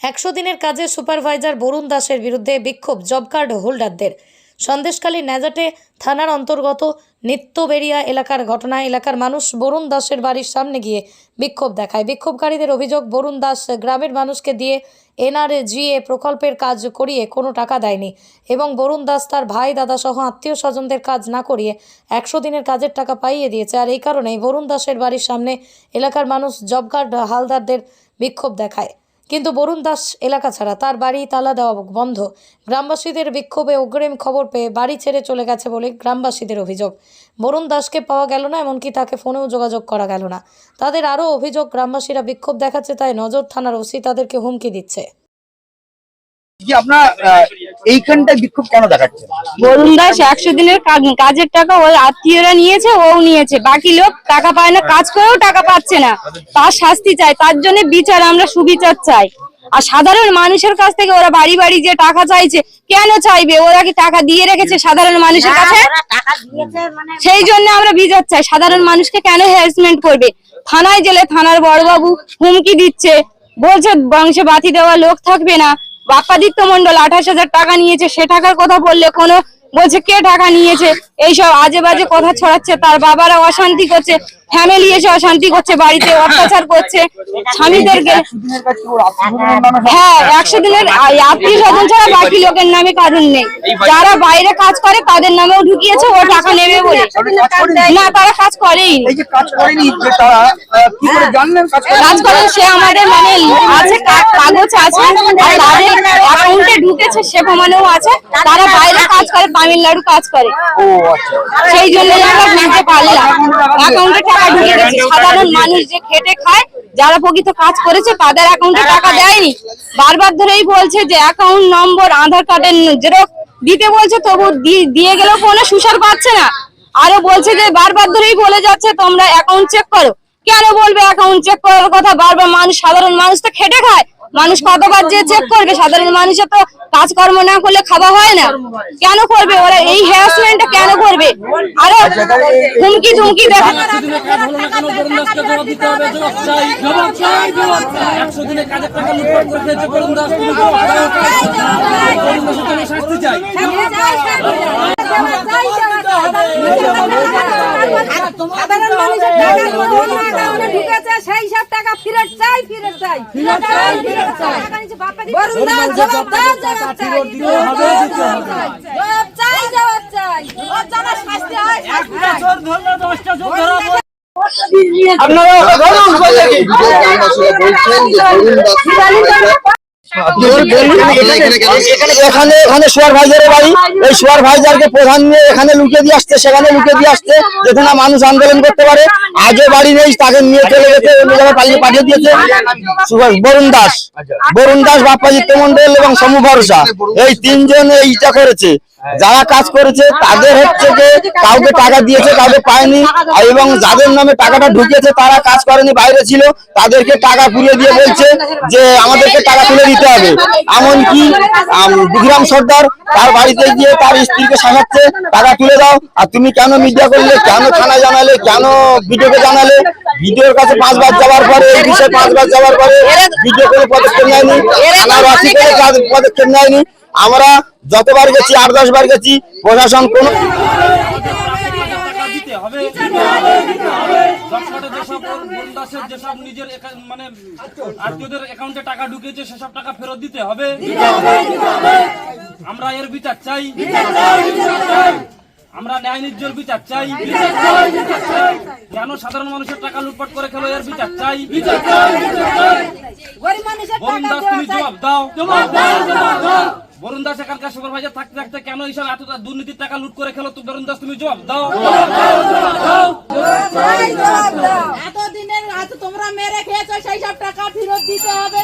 একশো দিনের কাজে সুপারভাইজার বরুণ দাসের বিরুদ্ধে বিক্ষোভ জব কার্ড হোল্ডারদের। সন্দেশকালী ন্যাজাটে থানার অন্তর্গত নিত্যবেরিয়া এলাকার ঘটনায় এলাকার মানুষ বরুণ দাসের বাড়ির সামনে গিয়ে বিক্ষোভ দেখায়। বিক্ষোভকারীদের অভিযোগ, বরুণ দাস গ্রামের মানুষকে দিয়ে এনআরজিএ প্রকল্পের কাজ করিয়ে কোনো টাকা দেয়নি এবং বরুণ দাস তার ভাই দাদা সহ আত্মীয় স্বজনদের কাজ না করিয়ে একশো দিনের কাজের টাকা পাইয়ে দিয়েছে। আর এই কারণেই বরুণ দাসের বাড়ির সামনে এলাকার মানুষ জব কার্ড হালদারদের বিক্ষোভ দেখায়। কিন্তু বরুণ দাস এলাকা ছাড়া তার বাড়ি তালা দেওয়া বন্ধ। গ্রামবাসীদের বিক্ষোভে অগ্রিম খবর পেয়ে বাড়ি ছেড়ে চলে গেছে বলে গ্রামবাসীদের অভিযোগ। বরুণ দাসকে পাওয়া গেল না, এমনকি তাকে ফোনেও যোগাযোগ করা গেল না। তাদের আরও অভিযোগ, গ্রামবাসীরা বিক্ষোভ দেখাচ্ছে, তাই নজর থানার ওসি তাদেরকে হুমকি দিচ্ছে। এইখানটায় বিক্ষোভ কেন দেখাচ্ছে? বরুণ দাস একশো দিনের কাজের টাকা ওই আত্মীয়রা নিয়েছে ও নিয়েছে। বাকি লোক টাকা পায় না কাজ করেও টাকা পাচ্ছে না। তার শাস্তি চাই তার জন্য বিচার আমরা সুবিচার চাই। আর সাধারণ মানুষের কাছ থেকে ওরা বাড়ি বাড়ি যে টাকা চাইছে কেন চাইবে? ওরা কি টাকা দিয়ে রেখেছে সাধারণ মানুষের কাছে? সেই জন্য আমরা বিচার চাই। সাধারণ মানুষকে কেন হ্যারাসমেন্ট করবে? থানায় গেলে থানার বড়বাবু হুমকি দিচ্ছে। বলছে বংশে বাতি দেওয়া লোক থাকবে না। বাপ্পাদিত্য মন্ডল আঠাশ হাজার টাকা নিয়েছে সে টাকার কথা বললে কোনো বলছে, কে টাকা নিয়েছে? এইসব আজে বাজে কথা ছড়াচ্ছে, তার বাবারা অশান্তি করছে ফ্যামিলি এসে অশান্তি করছে, বাড়িতে অত্যাচার করছে স্বামীদেরকে হ্যাঁ একশো দিনের আত্মীয় স্বজন ছাড়া বাকি লোকের নামে কারণ নেই। যারা বাইরে কাজ করে, তাদের নামেও ঢুকিয়েছে, ও টাকা নেবে বলে। না, তারা কাজ করেই কাজ করেনি সে আমাদের মানে আছে, কাগজ আছে তাদের অ্যাকাউন্টে ঢুকেছে সে প্রমাণেও আছে। তারা বাইরে কাজ করে তামিলনাড়ু কাজ করে। আচ্ছা। সেই জন্য আমরা বুঝতে পারলাম। অ্যাকাউন্টে টাকা ঢুকে গেছে। সাধারণ মানুষ যে খেটে খায় যারা প্রকৃত কাজ করেছে তাদের অ্যাকাউন্টে টাকা দেয়নি। বারবার ধরেই বলছে যে অ্যাকাউন্ট নম্বর আধার কার্ডের জেরক্স দিতে বলছে তবু দিয়ে গেলেও কোনো সুসার পাচ্ছে না। আরও বলছে যে বারবার ধরেই বলে যাচ্ছে তোমরা অ্যাকাউন্ট চেক করো। কেন বলবে অ্যাকাউন্ট চেক করার কথা? বারবার মানুষ সাধারণ মানুষ তো খেটে খায়। মানুষ কতবার যে চেক করবে? সাধারণ মানুষের তো কাজকর্ম না করলে খাওয়া হয় না। কেন করবে? ওরা এই হ্যারাসমেন্টটা কেন করবে? আরও হুমকি ধুমকি দেখা দিনের কাজ হলো না কেন বরুণ দাসকে জবাব দিতে হবে জবাব চাই জবাব চাই জবাব চাই একশো দিনের কাজের টাকা লুটপাট করে খেয়েছে বরুণ দাস তুমি জবাব দাও বরুণ দাসের জন্য শাস্তি চাই সাধারণ মানুষের টাকা কোনো অ্যাকাউন্টে ঢুকেছে সেই সব টাকা চাই চাই। আপনারা? এখানে এখানে সোয়ার ভাইজারের বাড়ি এই সোয়ার ভাইজারকে প্রধান নিয়ে এখানে লুকিয়ে দিয়ে আসতে সেখানে লুকিয়ে দিয়ে আসতে যেতে না মানুষ আন্দোলন করতে পারে। বাড়ি নেই তাকে নিয়ে চলে গেছে অন্য জায়গায় পালিয়ে পাঠিয়ে দিয়েছে। সুভাষ বরুণ দাস। বরুণ দাস বাপ্পাজিত্য মন্ডল এবং সমু ভরসা। এই তিনজন এইটা করেছে। যারা কাজ করেছে তাদের হচ্ছে যে কাউকে টাকা দিয়েছে কাউকে পায়নি। এবং যাদের নামে টাকাটা ঢুকেছে তারা কাজ করেনি বাইরে ছিল তাদেরকে টাকা তুলে দিয়ে বলছে যে আমাদেরকে টাকা তুলে দিতে হবে। এমনকি আম, বিক্রম সর্দার তার বাড়িতে গিয়ে তার স্ত্রীকে শাসাচ্ছে টাকা তুলে দাও। আর তুমি কেন মিডিয়া করলে কেন থানায় জানালে কেন ভিডিওকে জানালে? ভিডিওর কাছে পাঁচবার যাওয়ার পরে এই বিষয়ে পাঁচবার যাওয়ার পরে ভিডিও কোনো পদক্ষেপ নেয়নি। থানার পদক্ষেপ নেয়নি। আমরা যতবার গেছি আট দশ বার গেছি প্রশাসন কোনো যেসব নিজের মানে আত্মীয়দের অ্যাকাউন্টে টাকা ঢুকেছে সেসব টাকা ফেরত দিতে হবে আমরা এর বিচার চাই। আমরা ন্যায় নির্জল বিচার চাই। কেন সাধারণ মানুষের টাকা লুটপাট করে খেলো এর বিচার চাই। বরুণ দাস তুমি জবাব দাও। জবাব দাও জবাব দাও। বরুণ দাস এখানকার সুপারভাইজার থাকতে থাকতে কেন এইসব এত দুর্নীতির টাকা লুট করে খেলো তো বরুণ দাস, তুমি জবাব দাও। এতদিনের তোমরা মেরে খেয়েছো সেই সব টাকা ফেরত দিতে হবে